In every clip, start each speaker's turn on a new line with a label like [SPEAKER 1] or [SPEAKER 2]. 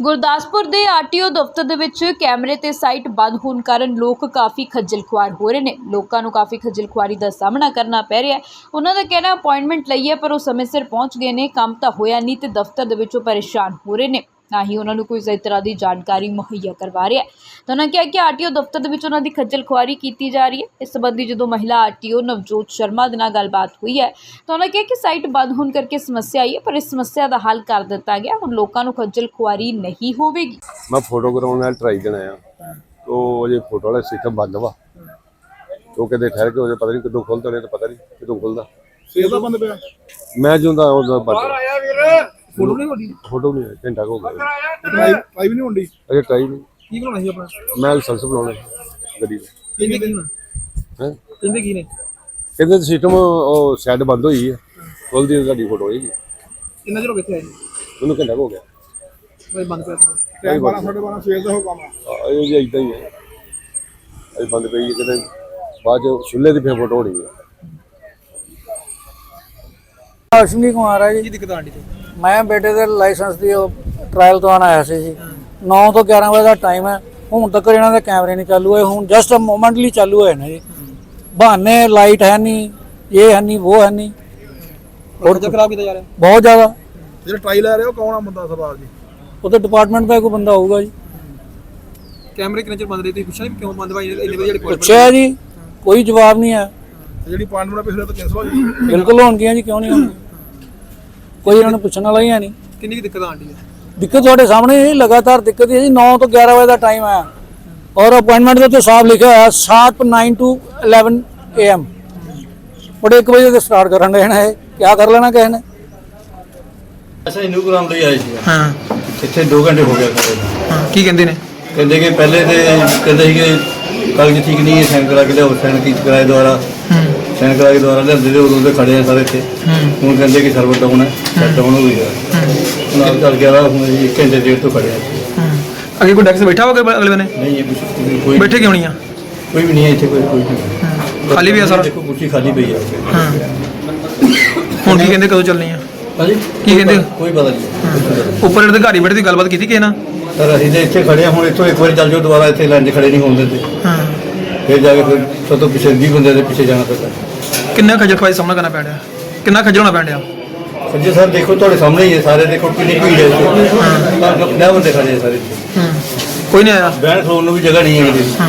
[SPEAKER 1] ਗੁਰਦਾਸਪੁਰ ਦੇ ਆਰਟੀਓ ਦਫ਼ਤਰ ਦੇ ਵਿੱਚ ਕੈਮਰੇ ਤੇ ਸਾਈਟ ਬੰਦ ਹੋਣ ਕਾਰਨ ਲੋਕ ਕਾਫੀ ਖੱਜਲ ਖੁਆਰ ਹੋ ਰਹੇ ਨੇ। ਲੋਕਾਂ ਨੂੰ ਕਾਫੀ ਖੱਜਲ ਖੁਆਰੀ ਦਾ ਸਾਹਮਣਾ ਕਰਨਾ ਪੈ ਰਿਹਾ ਹੈ। ਉਹਨਾਂ ਦਾ ਕਹਿਣਾ ਅਪਾਇੰਟਮੈਂਟ ਲਈ ਹੈ, ਪਰ ਉਹ ਸਮੇਂ ਸਿਰ ਪਹੁੰਚ ਗਏ ਨੇ। ਕੰਮ ਤਾਂ ਹੋਇਆ ਨਹੀਂ ਤੇ ਦਫ਼ਤਰ ਦੇ ਵਿੱਚੋਂ ਪਰੇਸ਼ਾਨ ਹੋ ਰਹੇ ਨੇ। ਨਾ ਹੀ ਉਹਨਾਂ ਨੂੰ ਕੋਈ ਸਹੀ ਤਰ੍ਹਾਂ ਦੀ ਜਾਣਕਾਰੀ ਮੁਹੱਈਆ ਕਰਵਾ ਰਿਹਾ ਹੈ। ਤਾਂ ਉਹਨਾਂ ਕਿਹਾ ਕਿ ਆਰਟੀਓ ਦਫ਼ਤਰ ਦੇ ਵਿੱਚ ਉਹਨਾਂ ਦੀ ਖੱਜਲ ਖੁਆਰੀ ਕੀਤੀ ਜਾ ਰਹੀ ਹੈ। ਇਸ ਸੰਬੰਧੀ ਜਦੋਂ ਮਹਿਲਾ ਆਰਟੀਓ ਨਵਜੋਤ ਸ਼ਰਮਾ ਦੇ ਨਾਲ ਗੱਲਬਾਤ ਹੋਈ ਹੈ ਤਾਂ ਉਹਨਾਂ ਕਿਹਾ ਕਿ ਸਾਈਟ ਬੰਦ ਹੋਣ ਕਰਕੇ ਸਮੱਸਿਆ ਆਈ ਹੈ ਪਰ ਇਸ ਸਮੱਸਿਆ ਦਾ ਹੱਲ ਕਰ ਦਿੱਤਾ ਗਿਆ। ਹੁਣ ਲੋਕਾਂ ਨੂੰ ਖੱਜਲ ਖੁਆਰੀ ਨਹੀਂ ਹੋਵੇਗੀ।
[SPEAKER 2] ਮੈਂ ਫੋਟੋ ਕਰਾਉਣ ਨਾਲ ਟਰਾਈ ਦੇਣਾ ਆ ਉਹ ਅਜੇ ਫੋਟੋ ਵਾਲਾ ਸਿਸਟਮ ਬੰਦ ਵਾ। ਉਹ ਕਿਤੇ ਠਹਿਰ ਕੇ ਉਹਦੇ ਪਤਾ ਨਹੀਂ ਕਦੋਂ ਖੁੱਲਦਾ ਨੇ ਤਾਂ ਪਤਾ ਨਹੀਂ ਕਦੋਂ ਖੁੱਲਦਾ।
[SPEAKER 3] ਸੇਲ ਦਾ ਬੰਦ ਪਿਆ।
[SPEAKER 2] ਮੈਂ ਜਿਉਂਦਾ ਉਹਦਾ ਬੰਦ।
[SPEAKER 3] ਫੋਟੋ ਨਹੀਂ ਹੋਣੀ?
[SPEAKER 2] ਫੋਟੋ ਨਹੀਂ ਆਇਆ, ਘੰਟਾ ਕੁ ਹੋ ਗਿਆ।
[SPEAKER 3] ਟਰਾਈ ਟਰਾਈ ਵੀ ਨਹੀਂ ਹੁੰਦੀ?
[SPEAKER 2] ਅਜੇ ਟਰਾਈ ਨਹੀਂ।
[SPEAKER 3] ਕੀ ਬਣਾਉਣਾ ਸੀ ਆਪਣਾ?
[SPEAKER 2] ਮੈਂ ਲਾਇਸੈਂਸ ਬਣਾਉਣਾ ਗੱਡੀ ਦਾ।
[SPEAKER 3] ਕਹਿੰਦੇ ਕੀ ਹੁਣ
[SPEAKER 2] ਹੈ?
[SPEAKER 3] ਕਹਿੰਦੇ ਕੀ ਨੇ?
[SPEAKER 2] ਕਹਿੰਦੇ ਸਿਸਟਮ ਉਹ ਸਾਈਡ ਬੰਦ ਹੋਈ ਹੈ ਖੁੱਲਦੀ ਹੈ ਤੁਹਾਡੀ ਫੋਟੋ ਹੋਏਗੀ
[SPEAKER 3] ਕਿੰਨਾ ਚਿਰ ਹੋ ਗਿਆ ਇੱਥੇ ਆਏ
[SPEAKER 2] ਉਹਨੂੰ ਘੰਟਾ ਕੁ ਹੋ ਗਿਆ।
[SPEAKER 3] ਬਈ ਬੰਦ ਪਿਆ ਸਾਰਾ ਟਾਈਮ 12 12:30 ਸਵੇਰ ਦਾ ਹੋ ਕੰਮ ਆ।
[SPEAKER 2] ਆ, ਇਹ ਜੀ ਇਦਾਂ ਹੀ ਹੈ ਅਜੇ ਬੰਦ ਪਈ ਹੈ ਕਿਤੇ ਬਾਅਦ ਚ ਛੁੱਲੇ ਦੀ ਫਿਰ ਫੋਟੋ ਹੋਣੀ ਹੈ
[SPEAKER 4] ਅਸ਼ਵਨੀ ਕੁਮਾਰ ਹੈ
[SPEAKER 3] ਕੀ
[SPEAKER 4] ਜੀ
[SPEAKER 3] ਦਿੱਕਤ ਆਂਡੀ ਤੇ
[SPEAKER 4] ਮੈਂ ਬੇਟੇ ਦੇ ਲਾਇਸੈਂਸ ਦੀ ਉਹ ਟ੍ਰਾਇਲ ਤੋਂ ਆਇਆ ਸੀ ਜੀ। 9 ਤੋਂ 11 ਵਜੇ ਦਾ ਟਾਈਮ ਹੈ। ਹੁਣ ਤੱਕ ਇਹਨਾਂ ਦੇ ਕੈਮਰੇ ਨਹੀਂ ਚਾਲੂ ਹੋਏ। ਹੁਣ ਜਸਟ ਮੋਮੈਂਟਲੀ ਚਾਲੂ ਹੋਏ ਨੇ ਜੀ। ਬਹਾਨੇ ਲਾਈਟ ਹੈ ਨਹੀਂ ਇਹ ਹੈ ਨਹੀਂ ਉਹ ਹੈ ਨਹੀਂ
[SPEAKER 3] ਹੋਰ ਖਰਾਬ ਕੀਤਾ ਜਾ ਰਿਹਾ?
[SPEAKER 4] ਬਹੁਤ ਜ਼ਿਆਦਾ।
[SPEAKER 3] ਜਿਹੜਾ ਟਰਾਈ ਲੈ ਰਹੇ ਹੋ ਕੌਣ ਆ ਬੰਦਾ ਸਰਦਾਰ ਜੀ?
[SPEAKER 4] ਉਹਦੇ ਡਿਪਾਰਟਮੈਂਟ ਦਾ ਕੋਈ ਬੰਦਾ ਹੋਊਗਾ ਜੀ।
[SPEAKER 3] ਕੈਮਰੇ ਕਿੰਨੇ ਚਿਰ ਬੰਦ ਰਹੇ? ਤੁਸੀਂ ਪੁੱਛਿਆ ਕਿਉਂ ਬੰਦ ਭਾਈ? ਇੰਨੇ ਵਜੇ ਜਿਹੜੇ
[SPEAKER 4] ਪੁੱਛਿਆ ਜੀ। ਕੋਈ ਜਵਾਬ ਨਹੀਂ ਹੈ।
[SPEAKER 3] ਜਿਹੜੀ ਅਪਾਇੰਟਮੈਂਟ ਪਿਛਲੇ ਤੋਂ ਕੈਨਸਲ ਹੋ ਗਈ
[SPEAKER 4] ਬਿਲਕੁਲ ਹੋਣਗੀਆਂ ਜੀ ਕਿਉਂ ਨਹੀਂ ਹੋਣਗੀਆਂ? ਕੋਈ ਇਹਨਾਂ ਨੂੰ ਪੁੱਛਣ ਵਾਲਾ ਹੀ ਹੈ ਨਹੀਂ।
[SPEAKER 3] ਕਿੰਨੀ ਕੀ ਦਿੱਕਤ ਆਂਡੀ ਹੈ?
[SPEAKER 4] ਦਿੱਕਤ ਤੁਹਾਡੇ ਸਾਹਮਣੇ ਹੈ ਲਗਾਤਾਰ ਦਿੱਕਤ ਹੀ ਹੈ ਜੀ 9 ਤੋਂ 11 ਵਜੇ ਦਾ ਟਾਈਮ ਹੈ। ਔਰ ਅਪਾਇੰਟਮੈਂਟ ਦੇ ਉੱਤੇ ਸਾਫ਼ ਲਿਖਿਆ ਹੋਇਆ ਸ਼ਾਰਪ 9 ਟੂ 11 ਏਐਮ ਬੜੇ 1 ਵਜੇ ਤੇ ਸਟਾਰਟ ਕਰਨ ਦੇ ਨੇ ਕੀ ਕਰ ਲੈਣਾ ਕਿਸੇ ਨੇ?
[SPEAKER 5] ਅੱਛਾ ਇਹਨੂੰ ਕਰਾਉਣ ਲਈ ਆਏ ਸੀ
[SPEAKER 3] ਹਾਂ।
[SPEAKER 5] ਇੱਥੇ 2 ਘੰਟੇ ਹੋ ਗਏ ਖੜੇ ਨੂੰ।
[SPEAKER 3] ਹਾਂ ਕੀ ਕਹਿੰਦੇ ਨੇ?
[SPEAKER 5] ਕਹਿੰਦੇ ਕਿ ਪਹਿਲੇ ਤੇ ਕਹਿੰਦੇ ਸੀਗੇ ਕਾਗਜ਼ ਠੀਕ ਨਹੀਂ ਹੈ ਸਾਈਨ ਕਰਾ ਕੇ ਲਿਆਓ ਸਾਈਨ ਕੀ ਕਰਾਏ ਦੁਆਰਾ ਸਾਈਨ ਕਰਾ ਕੇ ਦੁਆਰਾ ਲਿਆਂਦੇ ਤੇ ਉਦੋਂ ਦੇ ਖੜੇ ਆ ਸਾਰੇ ਇੱਥੇ। ਹੁਣ ਕਹਿੰਦੇ ਕਿ ਸਰਵਰ ਡਾਊਨ ਹੈ ਡਾਊਨ ਹੋ ਗਿਆ। ਹੁਣ ਆਪ ਚੱਲ ਗਿਆ ਹੁਣ ਜੀ ਇੱਕ ਘੰਟੇ ਡੇਢ ਤੋਂ ਖੜੇ ਆ। ਇੱਥੇ।
[SPEAKER 3] ਅੱਗੇ ਕੋਈ ਡੈਕਸ ਬੈਠਾ ਹੋਗਾ ਅਗਲੇ ਬਨੇ?
[SPEAKER 5] ਨਹੀਂ ਇਹ ਕੁਛ- ਕੋਈ
[SPEAKER 3] ਬੈਠੇ ਕਿਉਂ ਨਹੀਂ ਆ?
[SPEAKER 5] ਕੋਈ ਵੀ ਨਹੀਂ ਹੈ ਇੱਥੇ ਕੋਈ ਕੋਈ ਨਹੀਂ।
[SPEAKER 3] ਖਾਲੀ ਵੀ ਆ ਸਾਰਾ?
[SPEAKER 5] ਦੇਖੋ ਕੁਰਸੀ ਖਾਲੀ ਪਈ ਹੈ
[SPEAKER 3] ਹਾਂ। ਹੁਣ ਕੀ ਕਹਿੰਦੇ ਕਦੋਂ ਚੱਲਣੀ ਆ?
[SPEAKER 5] ਹਾਂਜੀ?
[SPEAKER 3] ਕੀ ਕਹਿੰਦੇ?
[SPEAKER 5] ਕੋਈ ਪਤਾ ਨਹੀਂ।
[SPEAKER 3] ਉੱਪਰ ਜਿਹੜੇ ਅਧਿਕਾਰੀ ਬੈਠੇ ਦੀ ਗੱਲਬਾਤ ਕੀਤੀ ਕਿਸੇ ਨਾਲ?
[SPEAKER 5] ਸਰ ਅਸੀਂ ਤੇ ਇੱਥੇ ਖੜੇ ਆ ਹੁਣ ਇੱਥੋਂ ਇੱਕ ਵਾਰੀ ਚੱਲ ਜਾਓ ਦੁਬਾਰਾ ਇੱਥੇ ਲਾਈਨ 'ਚ ਖੜੇ ਨਹੀਂ ਹੋਣ ਦਿੰਦੇ।
[SPEAKER 3] ਹਾਂ।
[SPEAKER 5] ਫਿਰ ਜਾ ਕੇ ਫਿਰ ਸਭ ਤੋਂ ਪਿੱਛੇ 20 ਬੰਦੇ ਦੇ ਪਿੱਛੇ ਜਾਣਾ ਪੈਂਦਾ।
[SPEAKER 3] ਕਿੰਨਾ ਖੱਜਲ ਖਵਾਈ ਸਾਹਮਣਾ ਕਰਨਾ ਪੈ ਰਿਹਾ ਕਿੰਨਾ ਖੱਜਲ ਹੋਣਾ ਪੈ ਰਿਹਾ
[SPEAKER 5] ਸੱਜੇ ਸਰ ਦੇਖੋ ਤੁਹਾਡੇ ਸਾਹਮਣੇ ਹੀ ਹੈ ਸਾਰੇ ਦੇਖੋ ਕਿੰਨੀ ਭੀੜ ਹੈ 50 ਬੰਦੇ ਖੜੇ ਆ ਸਾਰੇ।
[SPEAKER 3] ਹੂੰ। ਕੋਈ ਨਹੀਂ ਆਇਆ?
[SPEAKER 5] ਬਹਿਣ ਖਲੋਣ ਨੂੰ ਵੀ ਜਗ੍ਹਾ ਨਹੀਂ ਹੈ ਇਹਦੀ
[SPEAKER 3] ਹਾਂ।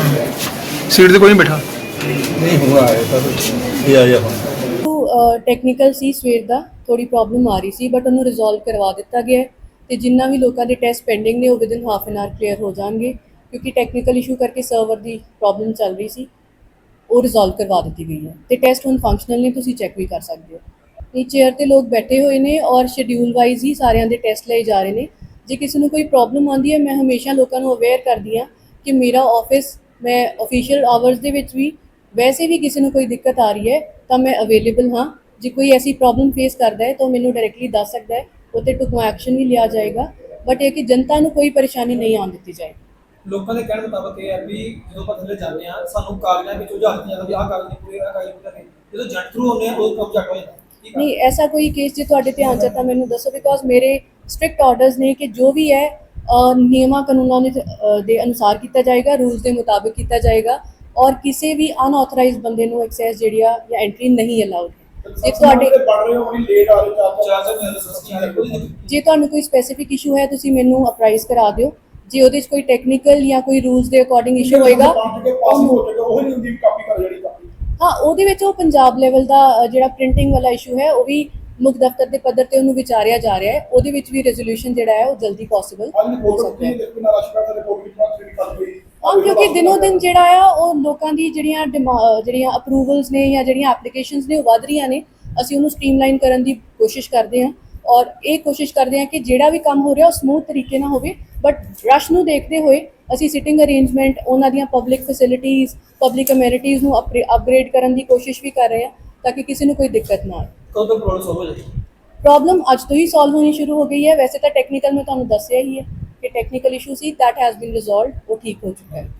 [SPEAKER 3] ਸੀਟ ਤੇ ਕੋਈ ਨਹੀਂ ਬੈਠਾ?
[SPEAKER 5] ਨਹੀਂ ਹੁਣ ਆਏ ਸਰ ਇਹ ਆ ਜਾ ਹੁਣ
[SPEAKER 6] ਟੈਕਨੀਕਲ ਸੀ ਸਵੇਰ ਦਾ ਥੋੜੀ ਪ੍ਰੋਬਲਮ ਆ ਰਹੀ ਸੀ ਬਟ ਉਹਨੂੰ ਰਿਜ਼ੋਲਵ ਕਰਵਾ ਦਿੱਤਾ ਗਿਆ ਹੈ। ਤੇ ਜਿੰਨਾ ਵੀ ਲੋਕਾਂ ਦੇ ਟੈਸਟ ਪੈਂਡਿੰਗ ਨੇ ਉਹ within half an hour clear ਹੋ ਜਾਣਗੇ ਕਿਉਂਕਿ ਟੈਕਨੀਕਲ ਇਸ਼ੂ ਕਰਕੇ ਸਰਵਰ ਦੀ ਪ੍ਰੋਬਲਮ ਚੱਲ ਰਹੀ ਸੀ। ਉਹ ਰਿਜ਼ੋਲਵ ਕਰਵਾ ਦਿੱਤੀ ਗਈ ਹੈ ਤੇ ਟੈਸਟ ਹੁਣ ਫੰਕਸ਼ਨਲ ਨੇ, ਤੁਸੀਂ ਚੈੱਕ ਵੀ ਕਰ ਸਕਦੇ ਹੋ। ਇਹ ਚੇਅਰ ਤੇ ਲੋਕ ਬੈਠੇ ਹੋਏ ਨੇ ਔਰ ਸ਼ਡਿਊਲ ਵਾਈਜ਼ ਹੀ ਸਾਰਿਆਂ ਦੇ ਟੈਸਟ ਲਏ ਜਾ ਰਹੇ ਨੇ। ਜੇ ਕਿਸੇ ਨੂੰ ਕੋਈ ਪ੍ਰੋਬਲਮ ਆਉਂਦੀ ਹੈ, ਮੈਂ ਹਮੇਸ਼ਾ ਲੋਕਾਂ ਨੂੰ ਅਵੇਅਰ ਕਰਦੀ ਹਾਂ ਕਿ ਮੇਰਾ ਆਫਿਸ ਮੈਂ ਅਫੀਸ਼ੀਅਲ ਆਵਰਸ ਦੇ ਵਿੱਚ ਵੀ ਵੈਸੇ ਵੀ ਕਿਸੇ ਨੂੰ ਕੋਈ ਦਿੱਕਤ ਆ ਰਹੀ ਹੈ, ਤਾਂ ਮੈਂ ਅਵੇਲੇਬਲ ਹਾਂ। ਜੇ ਕੋਈ ਐਸੀ ਪ੍ਰੋਬਲਮ ਫੇਸ ਕਰਦਾ ਹੈ, ਤਾਂ ਮੈਨੂੰ ਡਾਇਰੈਕਟਲੀ ਦੱਸ ਸਕਦਾ ਹੈ ਉਹ 'ਤੇ ਟੁਕਮਾ ਐਕਸ਼ਨ ਵੀ ਲਿਆ ਜਾਏਗਾ। ਬਟ ਇਹ ਕਿ ਜਨਤਾ ਨੂੰ ਕੋਈ ਪਰੇਸ਼ਾਨੀ ਨਹੀਂ ਆਉਣ ਦਿੱਤੀ ਜਾਏਗੀ।
[SPEAKER 7] ਲੋਕਾਂ ਦੇ ਕਹਿਣ ਮੁਤਾਬਕ ਇਹ ਹੈ ਵੀ ਜਦੋਂ ਆਪਾਂ ਥੱਲੇ ਜਾਂਦੇ ਆ ਸਾਨੂੰ ਕਾਗਜ਼ਾਂ ਵਿੱਚ ਦਿੱਤਾ ਜਾਂਦਾ ਵੀ ਆਹ ਕਾਗਜ਼ ਨਹੀਂ ਪੂਰੇ ਆਹ ਕਾਗਜ਼ ਪੂਰੇ। ਨਹੀਂ ਜਦੋਂ ਜੱਟ ਥਰੂ ਹੁੰਦੇ ਆ ਉਹ ਕੰਮ ਜੱਟ ਹੋ ਜਾਂਦਾ।
[SPEAKER 6] ਨਹੀਂ ਐਸਾ ਕੋਈ ਕੇਸ ਜੇ ਤੁਹਾਡੇ ਧਿਆਨ ਚ ਤਾਂ ਮੈਨੂੰ ਦੱਸੋ ਬਿਕੋਜ਼ ਮੇਰੇ ਸਟ੍ਰਿਕਟ ਆਰਡਰਸ ਨੇ ਕਿ ਜੋ ਵੀ ਹੈ ਨਿਯਮਾਂ ਕਾਨੂੰਨਾਂ ਦੇ ਅਨੁਸਾਰ ਕੀਤਾ ਜਾਏਗਾ ਰੂਲਸ ਦੇ ਮੁਤਾਬਿਕ ਕੀਤਾ ਜਾਏਗਾ ਔਰ ਕਿਸੇ ਵੀ ਅਨਆਥੋਰਾਈਜ਼ਡ ਬੰਦੇ ਨੂੰ ਐਕਸੈਸ ਜਿਹੜੀ ਆ ਜਾਂ ਐਂਟਰੀ ਨਹੀਂ ਅਲਾਉਡ ਜੇ ਤੁਹਾਡੇ
[SPEAKER 3] ਪੜ ਰਹੇ ਹੋ ਬੜੀ ਲੇਟ ਆ ਰਹੇ ਚਾਰ
[SPEAKER 7] ਚਾਰ ਚਾਰ ਮਹੀਨੇ ਦਾ ਸਸਤੀ ਨਹੀਂ।
[SPEAKER 6] ਜੇ ਤੁਹਾਨੂੰ ਕੋਈ ਸਪੈਸੀਫਿਕ ਇਸ਼ੂ ਹੈ ਤੁਸੀਂ ਮੈਨੂੰ ਅਪਰਾਈਜ਼ ਕਰਾ ਦਿਓ। ਜੇ ਉਹਦੇ 'ਚ ਕੋਈ ਟੈਕਨੀਕਲ ਜਾਂ ਕੋਈ ਰੂਲਸ ਦੇ ਅਕੋਰਡਿੰਗ ਇਸ਼ੂ ਹੋਏਗਾ
[SPEAKER 3] ਹੋ
[SPEAKER 6] ਉਹਦੇ ਵਿੱਚ ਉਹ ਪੰਜਾਬ ਲੈਵਲ ਦਾ ਜਿਹੜਾ ਪ੍ਰਿੰਟਿੰਗ ਵਾਲਾ ਇਸ਼ੂ ਹੈ ਉਹ ਵੀ ਮੁੱਖ ਦਫ਼ਤਰ ਦੇ ਪੱਧਰ ਤੇ ਉਹਨੂੰ ਵਿਚਾਰਿਆ ਜਾ ਰਿਹਾ ਹੈ। ਉਹਦੇ ਵਿੱਚ ਵੀ ਰੈਜ਼ੋਲੂਸ਼ਨ ਜਿਹੜਾ ਹੈ ਉਹ ਜਲਦੀ ਪੋਸੀਬਲ ਹੋ ਸਕਦਾ ਹੈ। ਹਾਂ ਕਿਉਂਕਿ ਦਿਨੋ ਦਿਨ ਜਿਹੜਾ ਆ ਉਹ ਲੋਕਾਂ ਦੀ ਜਿਹੜੀਆਂ ਜਿਹੜੀਆਂ ਅਪਰੂਵਲਸ ਨੇ ਜਾਂ ਜਿਹੜੀਆਂ ਐਪਲੀਕੇਸ਼ਨਸ ਨੇ ਉਹ ਵਧ ਰਹੀਆਂ ਨੇ। ਅਸੀਂ ਉਹਨੂੰ ਸਟ੍ਰੀਮਲਾਈਨ ਕਰਨ ਦੀ ਕੋਸ਼ਿਸ਼ ਕਰਦੇ ਹਾਂ। ਔਰ ਇਹ ਕੋਸ਼ਿਸ਼ ਕਰਦੇ ਹਾਂ ਕਿ ਜਿਹੜਾ ਵੀ ਕੰਮ ਹੋ ਰਿਹਾ ਉਹ ਸਮੂਥ ਤਰੀਕੇ ਨਾਲ ਹੋਵੇ ਬਟ ਰਸ਼ ਨੂੰ ਦੇਖਦੇ ਹੋਏ ਅਸੀਂ ਸਿਟਿੰਗ ਅਰੇਂਜਮੈਂਟ ਉਹਨਾਂ ਦੀਆਂ ਪਬਲਿਕ ਫੈਸਿਲਿਟੀਆਂ ਪਬਲਿਕ ਅਮੈਨਿਟੀਜ਼ ਨੂੰ ਅਪਗ੍ਰੇਡ ਕਰਨ ਦੀ ਕੋਸ਼ਿਸ਼ ਵੀ ਕਰ ਰਹੇ ਹਾਂ ਤਾਂ ਕਿ ਕਿਸੇ ਨੂੰ ਕੋਈ ਦਿੱਕਤ ਨਾ ਆਏ।
[SPEAKER 7] ਕਦੋਂ ਤੱਕ ਪ੍ਰੋਬਲਮ ਸੋਲਵ ਹੋ ਜਾਏਗੀ?
[SPEAKER 6] ਪ੍ਰੋਬਲਮ ਅੱਜ ਤੋਂ ਹੀ ਸੋਲਵ ਹੋਣੀ ਸ਼ੁਰੂ ਹੋ ਗਈ ਹੈ। ਵੈਸੇ ਤਾਂ ਟੈਕਨੀਕਲ ਮੈਂ ਤੁਹਾਨੂੰ ਦੱਸਿਆ ਹੀ ਹੈ ਕਿ ਟੈਕਨੀਕਲ ਇਸ਼ੂ ਸੀ that has been resolved ਉਹ ਠੀਕ ਹੋ ਚੁੱਕਾ ਹੈ।